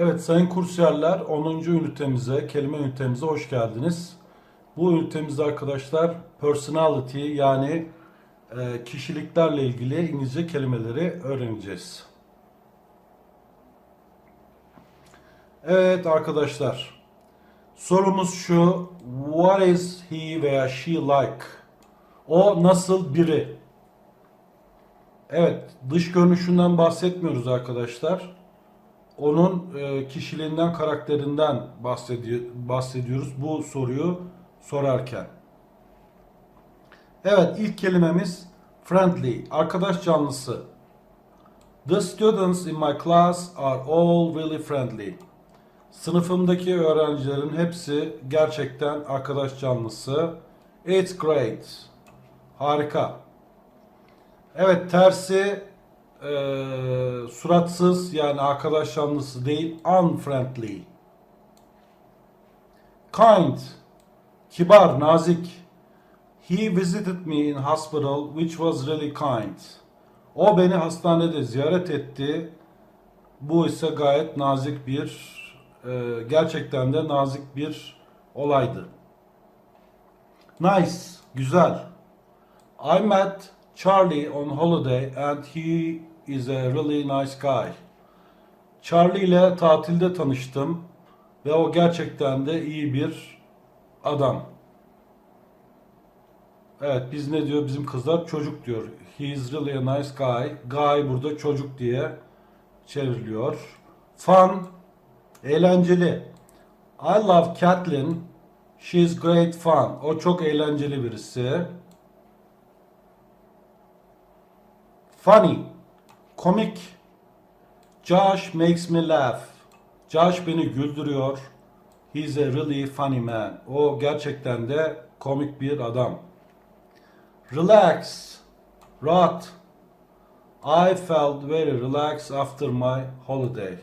Evet sayın kursiyerler 10. ünitemize, kelime ünitemize hoş geldiniz. Bu ünitemizde arkadaşlar personality yani e, kişiliklerle ilgili İngilizce kelimeleri öğreneceğiz. Evet arkadaşlar sorumuz şu What is he veya she like? O nasıl biri? Evet dış görünüşünden bahsetmiyoruz arkadaşlar onun e, kişiliğinden, karakterinden bahsediyor, bahsediyoruz bu soruyu sorarken. Evet, ilk kelimemiz friendly, arkadaş canlısı. The students in my class are all really friendly. Sınıfımdaki öğrencilerin hepsi gerçekten arkadaş canlısı. It's great. Harika. Evet, tersi e, suratsız yani arkadaş canlısı değil unfriendly. Kind kibar, nazik. He visited me in hospital which was really kind. O beni hastanede ziyaret etti. Bu ise gayet nazik bir e, gerçekten de nazik bir olaydı. Nice, güzel. I met Charlie on holiday and he is a really nice guy. Charlie ile tatilde tanıştım ve o gerçekten de iyi bir adam. Evet biz ne diyor bizim kızlar çocuk diyor. He is really a nice guy. Guy burada çocuk diye çevriliyor. Fun, eğlenceli. I love Kathleen. She's great fun. O çok eğlenceli birisi. Funny. Komik. Josh makes me laugh. Josh beni güldürüyor. He's a really funny man. O gerçekten de komik bir adam. Relax. Rahat. I felt very relaxed after my holiday.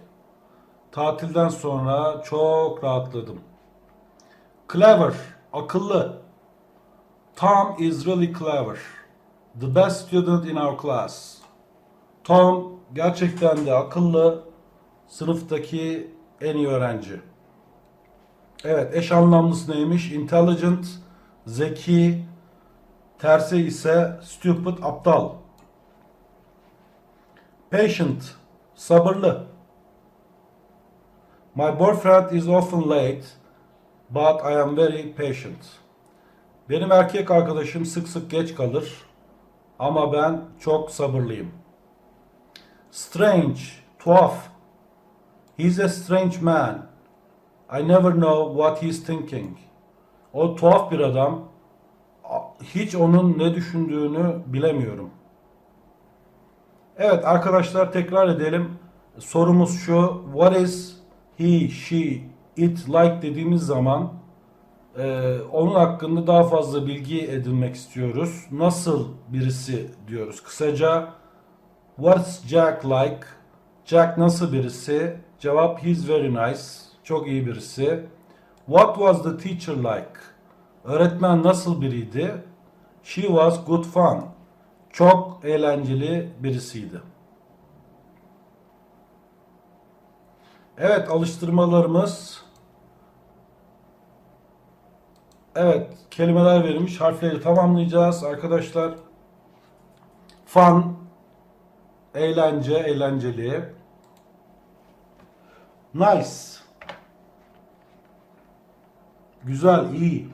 Tatilden sonra çok rahatladım. Clever. Akıllı. Tom is really clever. The best student in our class. Tom gerçekten de akıllı, sınıftaki en iyi öğrenci. Evet, eş anlamlısı neymiş? Intelligent, zeki, tersi ise stupid, aptal. Patient, sabırlı. My boyfriend is often late, but I am very patient. Benim erkek arkadaşım sık sık geç kalır ama ben çok sabırlıyım. Strange, tuhaf. He's a strange man. I never know what he's thinking. O tuhaf bir adam. Hiç onun ne düşündüğünü bilemiyorum. Evet arkadaşlar tekrar edelim. Sorumuz şu. What is he, she, it like dediğimiz zaman ee, onun hakkında daha fazla bilgi edinmek istiyoruz. Nasıl birisi diyoruz. Kısaca What's Jack like? Jack nasıl birisi? Cevap He's very nice. Çok iyi birisi. What was the teacher like? Öğretmen nasıl biriydi? She was good fun. Çok eğlenceli birisiydi. Evet alıştırmalarımız Evet, kelimeler verilmiş. Harfleri tamamlayacağız arkadaşlar. Fun, eğlence, eğlenceli. Nice. Güzel, iyi.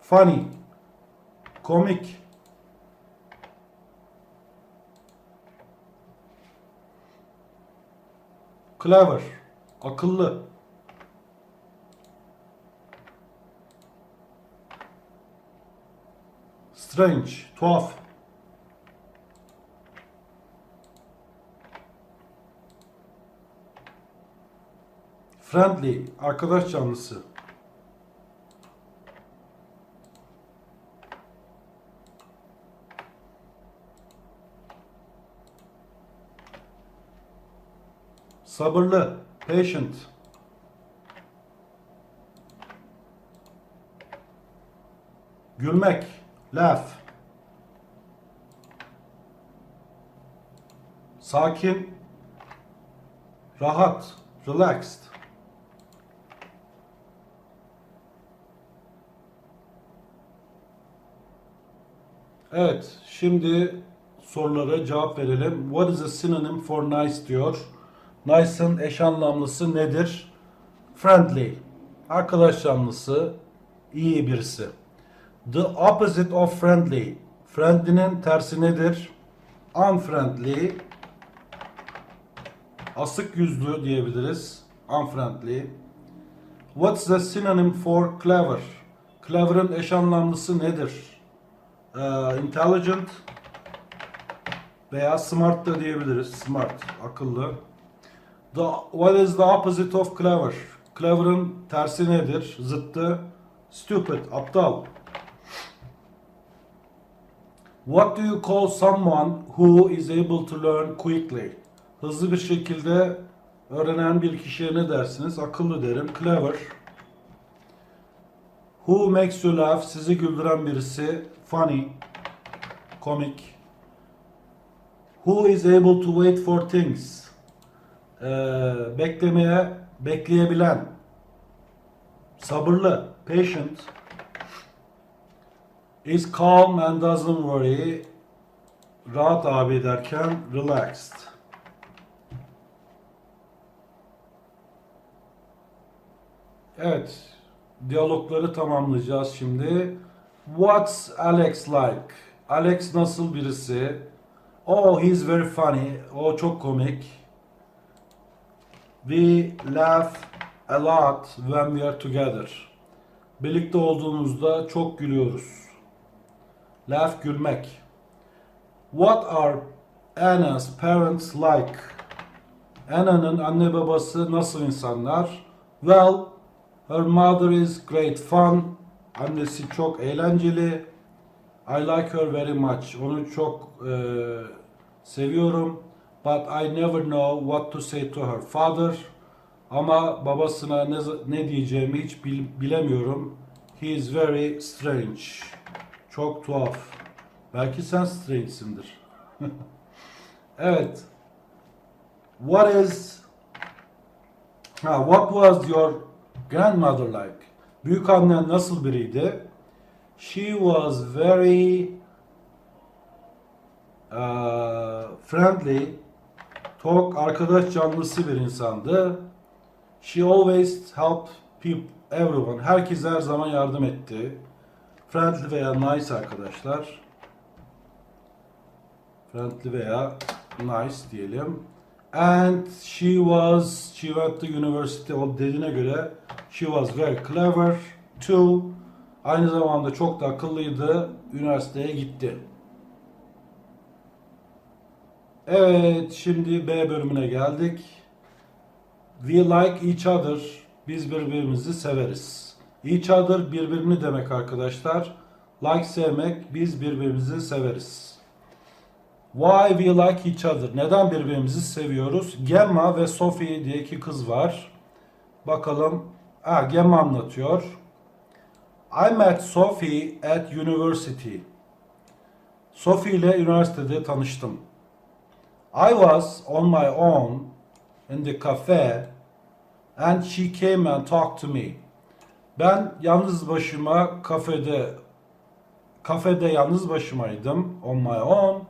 Funny. Komik. Clever. Akıllı. Strange, tuhaf. Friendly, arkadaş canlısı. Sabırlı, patient. Gülmek, laugh. Sakin, Rahat. Relaxed. Evet, şimdi sorulara cevap verelim. What is a synonym for nice diyor. Nice'ın eş anlamlısı nedir? Friendly. Arkadaş canlısı, iyi birisi. The opposite of friendly. Friendly'nin tersi nedir? Unfriendly. Asık yüzlü diyebiliriz. Unfriendly. What's the synonym for clever? Clever'ın eş anlamlısı nedir? Ee, intelligent veya smart da diyebiliriz. Smart, akıllı. The, what is the opposite of clever? Clever'ın tersi nedir? Zıttı. Stupid, aptal. What do you call someone who is able to learn quickly? Hızlı bir şekilde öğrenen bir kişiye ne dersiniz? Akıllı derim. Clever. Who makes you laugh? Sizi güldüren birisi. Funny. Komik. Who is able to wait for things? Ee, beklemeye, bekleyebilen. Sabırlı. Patient. Is calm and doesn't worry. Rahat abi derken relaxed. Evet. Diyalogları tamamlayacağız şimdi. What's Alex like? Alex nasıl birisi? Oh, he's very funny. O çok komik. We laugh a lot when we are together. Birlikte olduğumuzda çok gülüyoruz. Laugh gülmek. What are Anna's parents like? Anna'nın anne babası nasıl insanlar? Well, her mother is great fun. Annesi çok eğlenceli. I like her very much. Onu çok e, seviyorum. But I never know what to say to her father. Ama babasına ne, ne diyeceğimi hiç bil- bilemiyorum. He is very strange. Çok tuhaf. Belki sen strange'sindir. evet. What is ha, what was your grandmother like? Büyük annen nasıl biriydi? She was very uh, friendly, çok arkadaş canlısı bir insandı. She always helped people, everyone. Herkese her zaman yardım etti. Friendly veya nice arkadaşlar. Friendly veya nice diyelim. And she was, she went to university. O dediğine göre she was very clever too. Aynı zamanda çok da akıllıydı. Üniversiteye gitti. Evet, şimdi B bölümüne geldik. We like each other. Biz birbirimizi severiz. Each other birbirini demek arkadaşlar. Like sevmek, biz birbirimizi severiz. Why we like each other? Neden birbirimizi seviyoruz? Gemma ve Sophie diye iki kız var. Bakalım. Ha, Gemma anlatıyor. I met Sophie at university. Sophie ile üniversitede tanıştım. I was on my own in the cafe and she came and talked to me. Ben yalnız başıma kafede kafede yalnız başımaydım on my own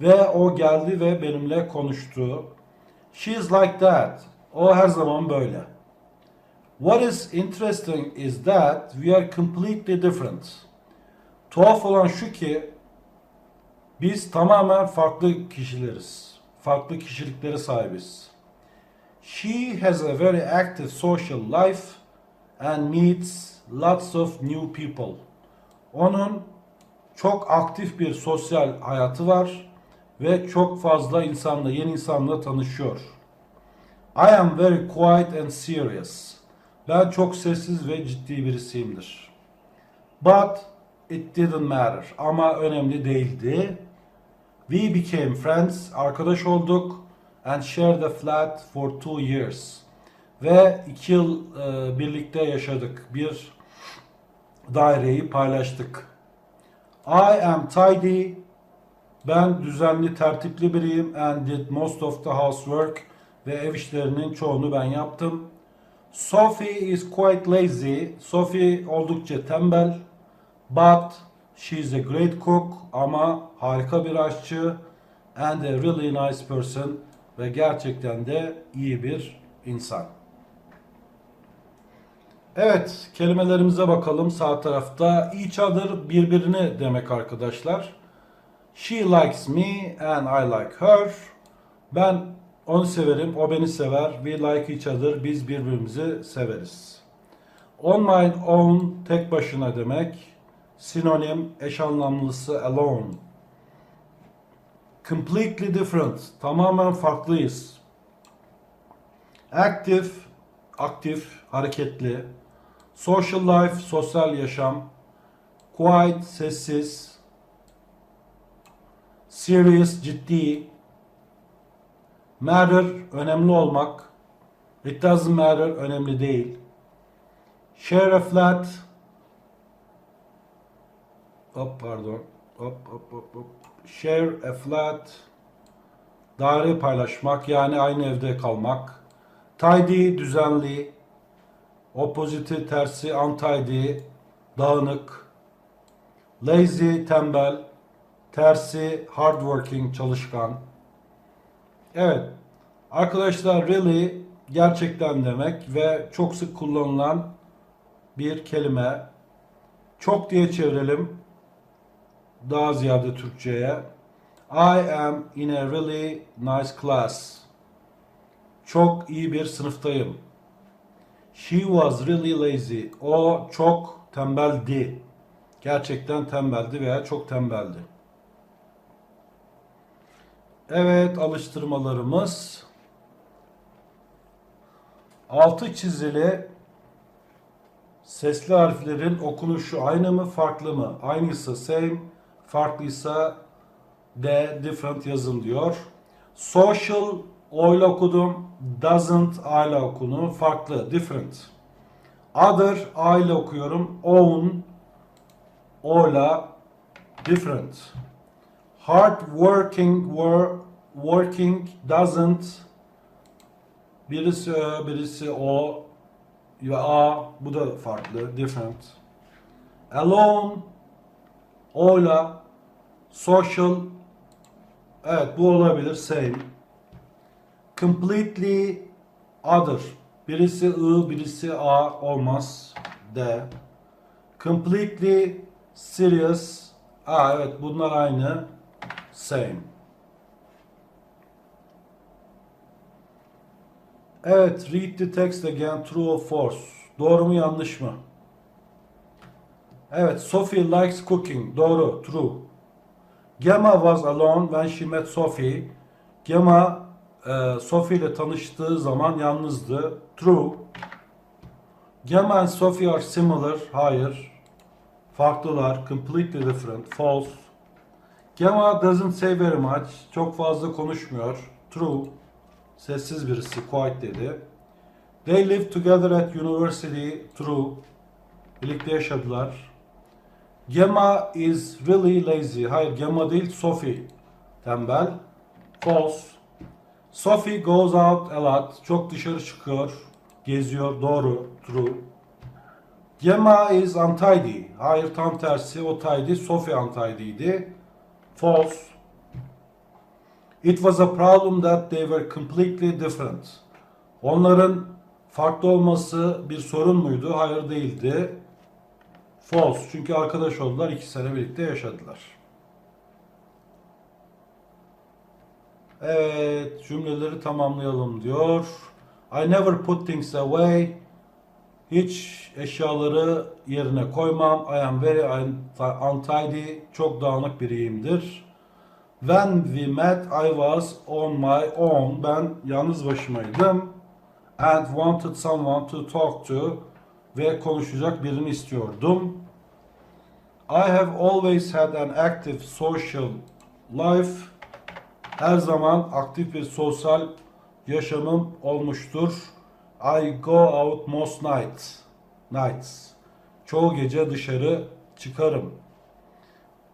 ve o geldi ve benimle konuştu. She is like that. O her zaman böyle. What is interesting is that we are completely different. Tuhaf olan şu ki biz tamamen farklı kişileriz. Farklı kişiliklere sahibiz. She has a very active social life and meets lots of new people. Onun çok aktif bir sosyal hayatı var ve çok fazla insanla, yeni insanla tanışıyor. I am very quiet and serious. Ben çok sessiz ve ciddi birisiyimdir. But it didn't matter. Ama önemli değildi. We became friends, arkadaş olduk and shared a flat for two years. Ve iki yıl e, birlikte yaşadık. Bir daireyi paylaştık. I am tidy. Ben düzenli, tertipli biriyim and did most of the housework ve ev işlerinin çoğunu ben yaptım. Sophie is quite lazy. Sophie oldukça tembel. But she is a great cook ama harika bir aşçı and a really nice person ve gerçekten de iyi bir insan. Evet, kelimelerimize bakalım sağ tarafta. Each other birbirini demek arkadaşlar. She likes me and I like her. Ben onu severim, o beni sever. We like each other, biz birbirimizi severiz. On my own tek başına demek. Sinonim eş anlamlısı alone. Completely different, tamamen farklıyız. Active, aktif, hareketli. Social life, sosyal yaşam. Quiet, sessiz. Serious, ciddi. Matter, önemli olmak. It doesn't matter, önemli değil. Share a flat. Hop pardon. Hop hop hop hop. Share a flat. Daire paylaşmak yani aynı evde kalmak. Tidy, düzenli. Opposite, tersi, untidy, dağınık. Lazy, tembel. Tersi, hardworking, çalışkan. Evet. Arkadaşlar really gerçekten demek ve çok sık kullanılan bir kelime. Çok diye çevirelim. Daha ziyade Türkçe'ye. I am in a really nice class. Çok iyi bir sınıftayım. She was really lazy. O çok tembeldi. Gerçekten tembeldi veya çok tembeldi. Evet alıştırmalarımız. Altı çizili sesli harflerin okunuşu aynı mı farklı mı? Aynısı same, farklıysa de different yazın diyor. Social o ile okudum. Doesn't A ile okunu. Farklı, different. Other A ile okuyorum. Own O ile different. Hard working were working doesn't birisi Ö, birisi O ve A bu da farklı, different. Alone O ile social evet bu olabilir same. Completely other. Birisi I, birisi A olmaz. D. Completely serious. A evet bunlar aynı. Same. Evet, read the text again. True or false? Doğru mu yanlış mı? Evet, Sophie likes cooking. Doğru, true. Gemma was alone when she met Sophie. Gemma e, Sophie ile tanıştığı zaman yalnızdı. True. Gemma and Sophie are similar. Hayır. Farklılar. Completely different. False. Gemma doesn't say very much. Çok fazla konuşmuyor. True. Sessiz birisi. Quiet dedi. They live together at university. True. Birlikte yaşadılar. Gemma is really lazy. Hayır Gemma değil Sophie. Tembel. False. Sophie goes out a lot. Çok dışarı çıkıyor. Geziyor. Doğru. True. Gemma is untidy. Hayır tam tersi. O tidy. Sophie untidy'ydi. False. It was a problem that they were completely different. Onların farklı olması bir sorun muydu? Hayır değildi. False. Çünkü arkadaş oldular. iki sene birlikte yaşadılar. Evet, cümleleri tamamlayalım diyor. I never put things away. Hiç eşyaları yerine koymam. I am very untidy. Çok dağınık biriyimdir. When we met, I was on my own. Ben yalnız başımaydım. And wanted someone to talk to. Ve konuşacak birini istiyordum. I have always had an active social life. Her zaman aktif bir sosyal yaşamım olmuştur. I go out most nights. Nights. Çoğu gece dışarı çıkarım.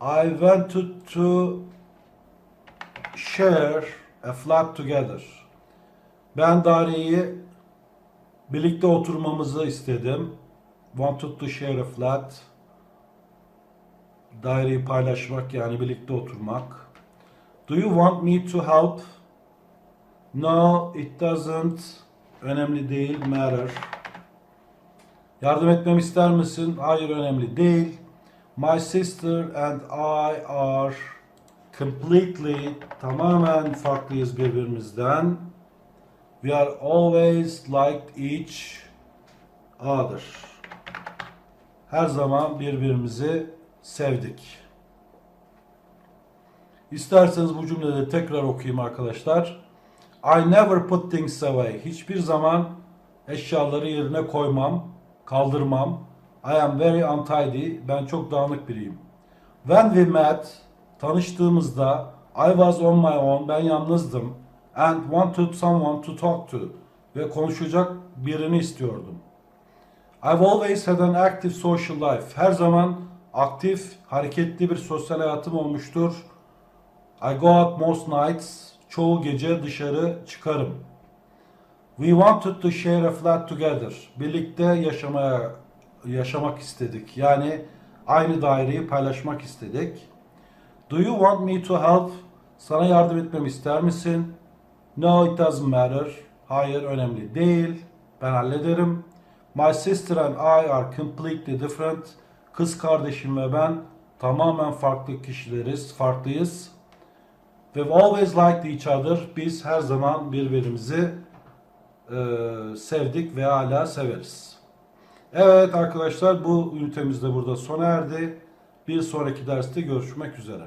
I wanted to share a flat together. Ben daireyi birlikte oturmamızı istedim. Wanted to share a flat. Daireyi paylaşmak yani birlikte oturmak. Do you want me to help? No, it doesn't. Önemli değil, matter. Yardım etmemi ister misin? Hayır, önemli değil. My sister and I are completely, tamamen farklıyız birbirimizden. We are always liked each other. Her zaman birbirimizi sevdik. İsterseniz bu cümleleri tekrar okuyayım arkadaşlar. I never put things away. Hiçbir zaman eşyaları yerine koymam, kaldırmam. I am very untidy. Ben çok dağınık biriyim. When we met, tanıştığımızda I was on my own. Ben yalnızdım. And wanted someone to talk to. Ve konuşacak birini istiyordum. I've always had an active social life. Her zaman aktif, hareketli bir sosyal hayatım olmuştur. I go out most nights. Çoğu gece dışarı çıkarım. We wanted to share a flat together. Birlikte yaşamaya yaşamak istedik. Yani aynı daireyi paylaşmak istedik. Do you want me to help? Sana yardım etmemi ister misin? No, it doesn't matter. Hayır, önemli değil. Ben hallederim. My sister and I are completely different. Kız kardeşim ve ben tamamen farklı kişileriz, farklıyız. We've always liked each other. Biz her zaman birbirimizi e, sevdik ve hala severiz. Evet arkadaşlar bu ünitemiz de burada sona erdi. Bir sonraki derste görüşmek üzere.